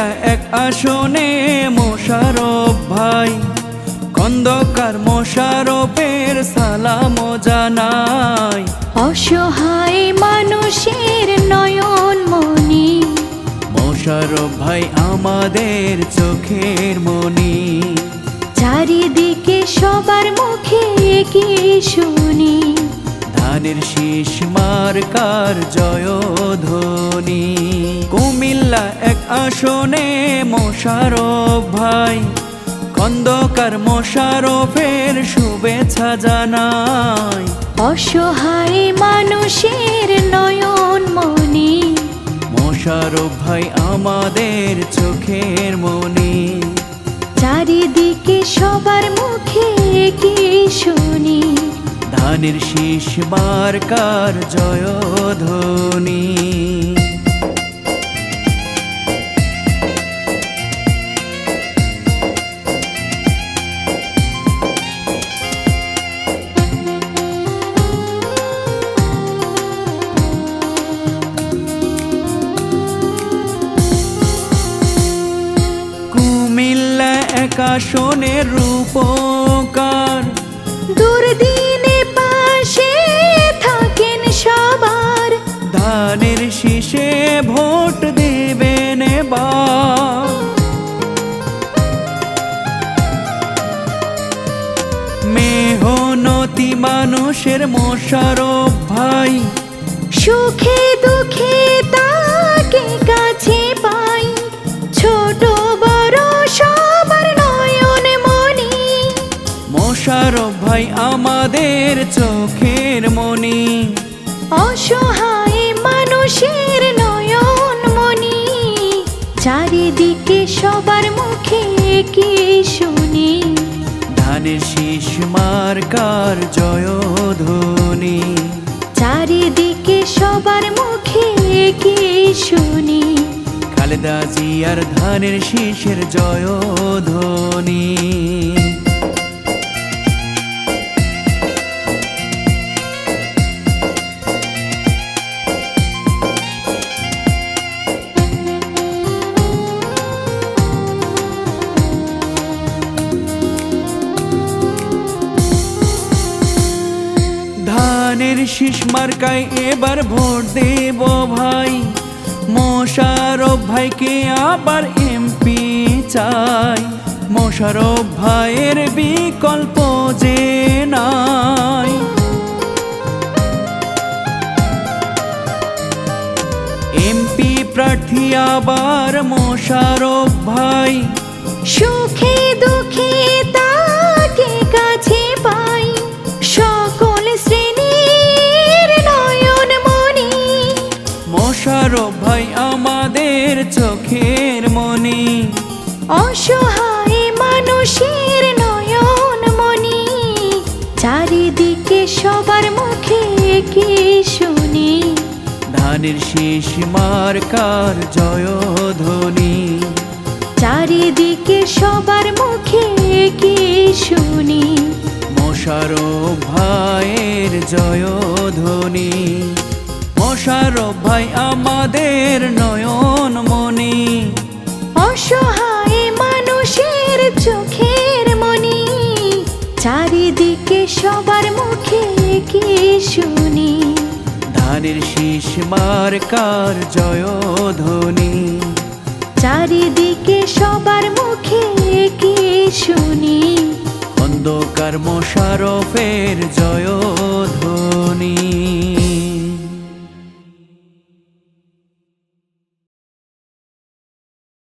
কুমিল্লা এক আসনে মোশারফ ভাই খন্দকার মোশারফের সালাম জানাই। অসহায় মানুষের নয়ন মনি মোশারফ ভাই আমাদের চোখের মনি চারিদিকে সবার মুখে কি শুনি। ধানের শীষ মার্কার জয়ধ্বনি। আসনে মোশারফ ভাই খন্দকার মোশারফের শুভেচ্ছা জানাই। অসহায় মানুষের নয়ন মনি মোশারফ ভাই আমাদের চোখের মনি চারিদিকে সবার মুখে কি শুনি। ধানের শীষ মার্কার জয়ধ্বনি। কুমিল্লা একাশনের রূপকার। দুর্দিনে পাশে থাকেন সবার। ধানের শীষে ভোট দেবেন এবার। মেহনতি মানুষের মোশারফ ভাই। সুখে দুঃখে তাকে ভাই আমাদের চোখের মনি অসহায় মানুষের নয়ন মনি চারিদিকে সবার মুখে কি শুনি। ধানের শীষ মার্কার জয়ধ্বনি। চারিদিকে সবার মুখে কি শুনি। খালেদা জিয়ার ধানের শীষের জয়ধ্বনি। ধানের শীষ মার্কায় এবার ভোট দেব ভাই। মোশারফ ভাইকে আবার এমপি চাই। মোশারফ ভাইয়ের বিকল্প যে নাই। এমপি প্রার্থী আবার মোশারফ ভাই। সুখে মোশারফ ভাই আমাদের চোখের মনি। অসহায় মানুষের নয়ন মনি চারিদিকে সবার মুখে কি শুনি। ধানের শীষ মার্কার জয়ধ্বনি। চারিদিকে সবার মুখে কি শুনি। মোশারফ ভাইয়ের জয়ধ্বনি। মোশারফ ভাই আমাদের নয়ন মনি অসহায় মানুষের চোখের মনি চারিদিকে সবার মুখে কি শুনি? ধানের শীষ মার্কার জয়ধ্বনি? চারিদিকে সবার মুখে কি শুনি? অন্ধকার মোশারফের জয়ধ্বনি।